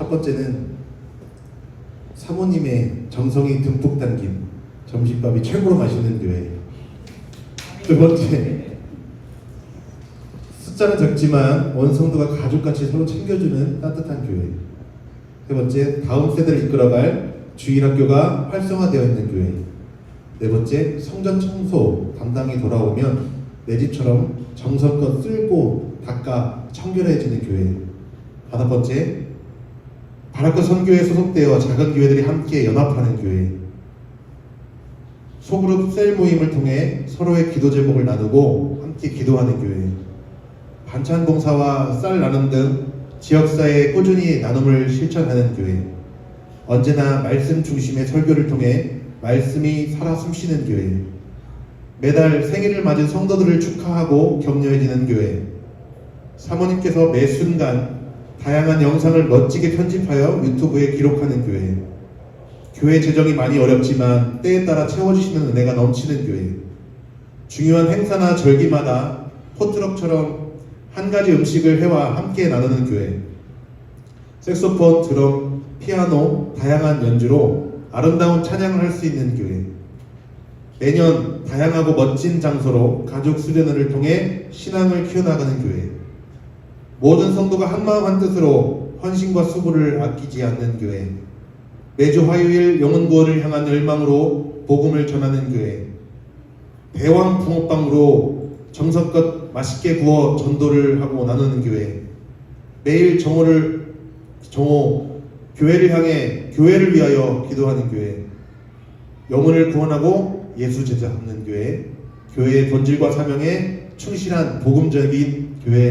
첫 번째는 사모님의 정성이 듬뿍 담긴 점심밥이 최고로 맛있는 교회. 두 번째, 숫자는 적지만 원성도가 가족같이 서로 챙겨주는 따뜻한 교회. 세 번째, 다음 세대를 이끌어갈 주일학교가 활성화되어 있는 교회. 네 번째, 성전 청소 담당이 돌아오면 내 집처럼 정성껏 쓸고 닦아 청결해지는 교회. 다섯 번째, 바라크 선교에 소속되어 작은 교회들이 함께 연합하는 교회. 소그룹 셀 모임을 통해 서로의 기도 제목을 나누고 함께 기도하는 교회. 반찬 봉사와 쌀 나눔 등 지역사회에 꾸준히 나눔을 실천하는 교회. 언제나 말씀 중심의 설교를 통해 말씀이 살아 숨쉬는 교회. 매달 생일을 맞은 성도들을 축하하고 격려해지는 교회. 사모님께서 매 순간 다양한 영상을 멋지게 편집하여 유튜브에 기록하는 교회. 교회 재정이 많이 어렵지만 때에 따라 채워주시는 은혜가 넘치는 교회. 중요한 행사나 절기마다 포트럭처럼 한 가지 음식을 해와 함께 나누는 교회. 색소폰, 드럼, 피아노, 다양한 연주로 아름다운 찬양을 할 수 있는 교회. 매년 다양하고 멋진 장소로 가족 수련회를 통해 신앙을 키워나가는 교회. 모든 성도가 한마음 한뜻으로 헌신과 수고를 아끼지 않는 교회. 매주 화요일 영혼 구원을 향한 열망으로 복음을 전하는 교회. 대왕 붕어빵으로 정성껏 맛있게 구워 전도를 하고 나누는 교회. 매일 정오를 정오 교회를 향해 교회를 위하여 기도하는 교회. 영혼을 구원하고 예수 제자 하는 교회. 교회의 본질과 사명에 충실한 복음적인 교회.